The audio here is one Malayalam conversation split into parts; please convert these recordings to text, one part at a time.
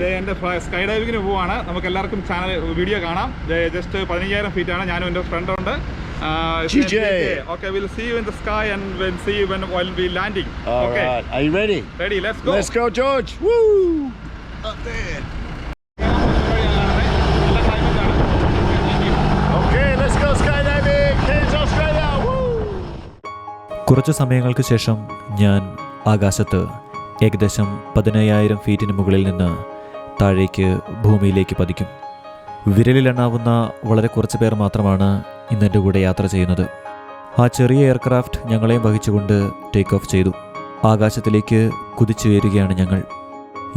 ദേ എന്റെ സ്കൈ ഡൈവിങ്ങിന് പോവാണ് നമുക്ക് എല്ലാവർക്കും ചാനൽ വീഡിയോ കാണാം ജസ്റ്റ് പതിനഞ്ചായിരം ഫീറ്റ് ആണ് ഞാനും എന്റെ ഫ്രണ്ട് ഉണ്ട് okay will see you in the sky and will see you when we'll be landing All okay right. Are you ready? Ready let's go Let's go, George. Woo! Up there. Okay, let's go! കുറച്ചു സമയങ്ങൾക്ക് ശേഷം ഞാൻ ആകാശത്ത് ഏകദേശം പതിനയ്യായിരം ഫീറ്റിന് മുകളിൽ നിന്ന് താഴേക്ക് ഭൂമിയിലേക്ക് പതിക്കും. വിരലിലെണ്ണാവുന്ന വളരെ കുറച്ച് പേർ മാത്രമാണ് ഇന്ന് എന്റെ കൂടെ യാത്ര ചെയ്യുന്നത്. ആ ചെറിയ എയർക്രാഫ്റ്റ് ഞങ്ങളെയും വഹിച്ചുകൊണ്ട് ടേക്ക് ഓഫ് ചെയ്തു. ആകാശത്തിലേക്ക് കുതിച്ചുയരുകയാണ് ഞങ്ങൾ.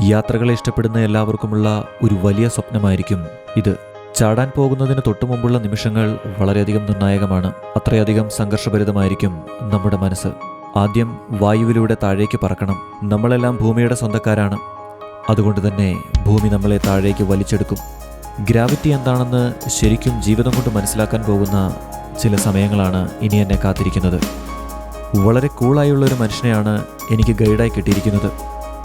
യാത്രകളെ ഇഷ്ടപ്പെടുന്ന എല്ലാവർക്കുമുള്ള ഒരു വലിയ സ്വപ്നമായിരിക്കും ഇത്. ചാടാൻ പോകുന്നതിന് തൊട്ടു മുമ്പുള്ള നിമിഷങ്ങൾ വളരെയധികം നിർണായകമാണ്. അത്രയധികം സംഘർഷഭരിതമായിരിക്കും നമ്മുടെ മനസ്സ്. ആദ്യം വായുവിലൂടെ താഴേക്ക് പറക്കണം. നമ്മളെല്ലാം ഭൂമിയുടെ സ്വന്തക്കാരാണ്. അതുകൊണ്ട് തന്നെ ഭൂമി നമ്മളെ താഴേക്ക് വലിച്ചെടുക്കും. ഗ്രാവിറ്റി എന്താണെന്ന് ശരിക്കും ജീവിതം കൊണ്ട് മനസ്സിലാക്കാൻ പോകുന്ന ചില സമയങ്ങളാണ് ഇനി എന്നെ കാത്തിരിക്കുന്നത്. വളരെ കൂളായുള്ള ഒരു മനുഷ്യനെയാണ് എനിക്ക് ഗൈഡായി കിട്ടിയിരിക്കുന്നത്.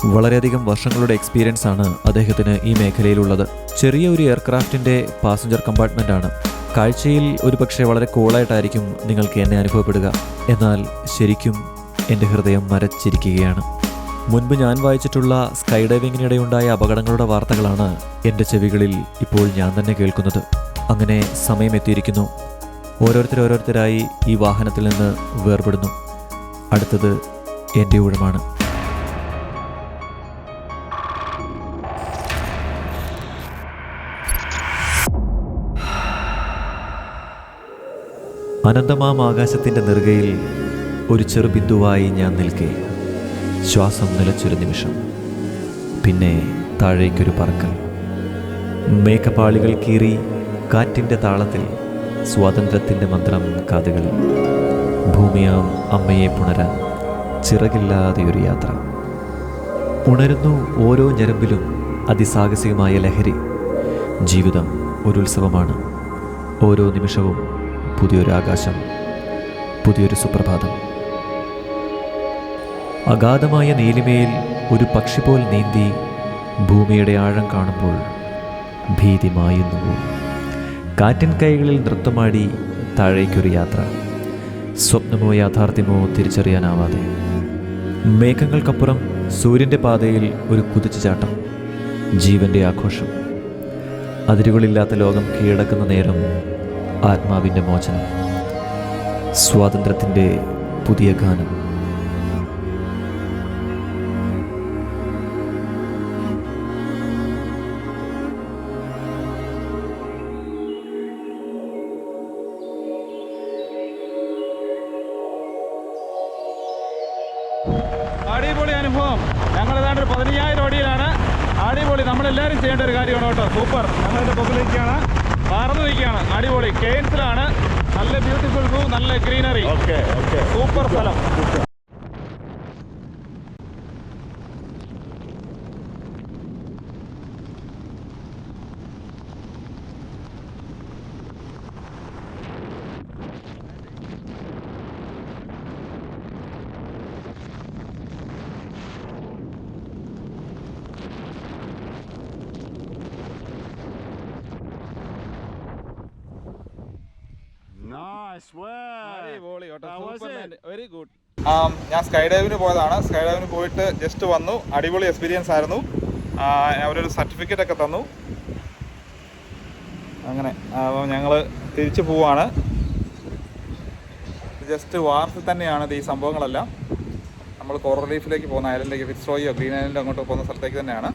വളരെയധികം വർഷങ്ങളുടെ എക്സ്പീരിയൻസ് ആണ് അദ്ദേഹത്തിന് ഈ മേഖലയിലുള്ളത്. ചെറിയ ഒരു എയർക്രാഫ്റ്റിന്റെ പാസഞ്ചർ കമ്പാർട്ട്മെന്റ് ആണ്. കാഴ്ചയിൽ ഒരു പക്ഷേ വളരെ കൂളായിട്ടായിരിക്കും നിങ്ങൾക്ക് എന്നെ അനുഭവപ്പെടുക. എന്നാൽ ശരിക്കും എന്റെ ഹൃദയം മരച്ചിരിക്കുകയാണ്. മുൻപ് ഞാൻ വായിച്ചിട്ടുള്ള സ്കൈ ഡൈവിങ്ങിനിടെയുണ്ടായ അപകടങ്ങളുടെ വാർത്തകളാണ് എന്റെ ചെവികളിൽ ഇപ്പോൾ ഞാൻ തന്നെ കേൾക്കുന്നത്. അങ്ങനെ സമയമെത്തിയിരിക്കുന്നു ഓരോരുത്തർ ഓരോരുത്തരായി ഈ വാഹനത്തിൽ നിന്ന് വേർപെടുന്നു. അടുത്തത് എന്റെ ഊഴമാണ് അനന്തമാം ആകാശത്തിന്റെ നെറുകയിൽ ഒരു ചെറു ബിന്ദുവായി ഞാൻ നിൽക്കെ. ശ്വാസം നിലച്ചൊരു നിമിഷം. പിന്നെ താഴേക്കൊരു പറക്കൽ. മേക്കപ്പാളികൾ കീറി കാറ്റിന്റെ താളത്തിൽ സ്വാതന്ത്ര്യത്തിന്റെ മന്ത്രം കാതുകളിൽ ഭൂമിയാം അമ്മയെ പുണരാൻ ചിറകില്ലാതെ ഒരു യാത്ര. ഉണരുന്നു ഓരോ ഞരമ്പിലും അതിസാഹസികമായ ലഹരി. ജീവിതം ഒരു ഉത്സവമാണ്. ഓരോ നിമിഷവും പുതിയൊരു ആകാശം പുതിയൊരു സുപ്രഭാതം. അഗാധമായ നീലിമയിൽ ഒരു പക്ഷി പോൽ നീന്തി ഭൂമിയുടെ ആഴം കാണുമ്പോൾ ഭീതി മായുന്നു. കാറ്റിൻ കൈകളിൽ നൃത്തമാടി താഴേക്കൊരു യാത്ര. സ്വപ്നമോ യാഥാർത്ഥ്യമോ തിരിച്ചറിയാനാവാതെ. മേഘങ്ങൾക്കപ്പുറം സൂര്യന്റെ പാതയിൽ ഒരു കുതിച്ചുചാട്ടം ജീവന്റെ ആഘോഷം. അതിരുകളില്ലാത്ത ലോകം കീഴടക്കുന്ന നേരം ആത്മാവിന്റെ മോചനം സ്വാതന്ത്ര്യത്തിന്റെ പുതിയ ഗാനം. അടിപൊളി അനുഭവം. ഞങ്ങൾ ഏതാണ്ട് ഒരു പതിനയ്യായിരം അടിയിലാണ്. അടിപൊളി. നമ്മളെല്ലാവരും ചെയ്യേണ്ട ഒരു കാര്യമാണ് കേട്ടോ. സൂപ്പർ. ഞങ്ങളുടെ നിൽക്കുകയാണ് അടിപൊളി. കെയിൻസിലാണ്. നല്ല ബ്യൂട്ടിഫുൾ വ്യൂ നല്ല ഗ്രീനറി. സൂപ്പർ സ്ഥലം. അടിപൊളി വെരി ഗുഡ് ഞാൻ സ്കൈ ഡൈവിന് പോയതാണ്. സ്കൈ ഡൈവിന് പോയിട്ട് ജസ്റ്റ് വന്നു. അടിപൊളി എക്സ്പീരിയൻസ് ആയിരുന്നു. അവരൊരു സർട്ടിഫിക്കറ്റ് ഒക്കെ തന്നു. അങ്ങനെ അപ്പം ഞങ്ങൾ തിരിച്ചു പോവാണ്. ജസ്റ്റ് വാർഫിൽ തന്നെയാണ് ഈ സംഭവങ്ങളെല്ലാം. നമ്മൾ കോറൽ റീഫിലേക്ക് പോകുന്ന ഐലൻഡിലേക്ക് ഫിറ്റ്സ്രോയോ ഗ്രീൻ ഐലൻഡോ അങ്ങോട്ട് പോകുന്ന സ്ഥലത്തേക്ക് തന്നെയാണ്.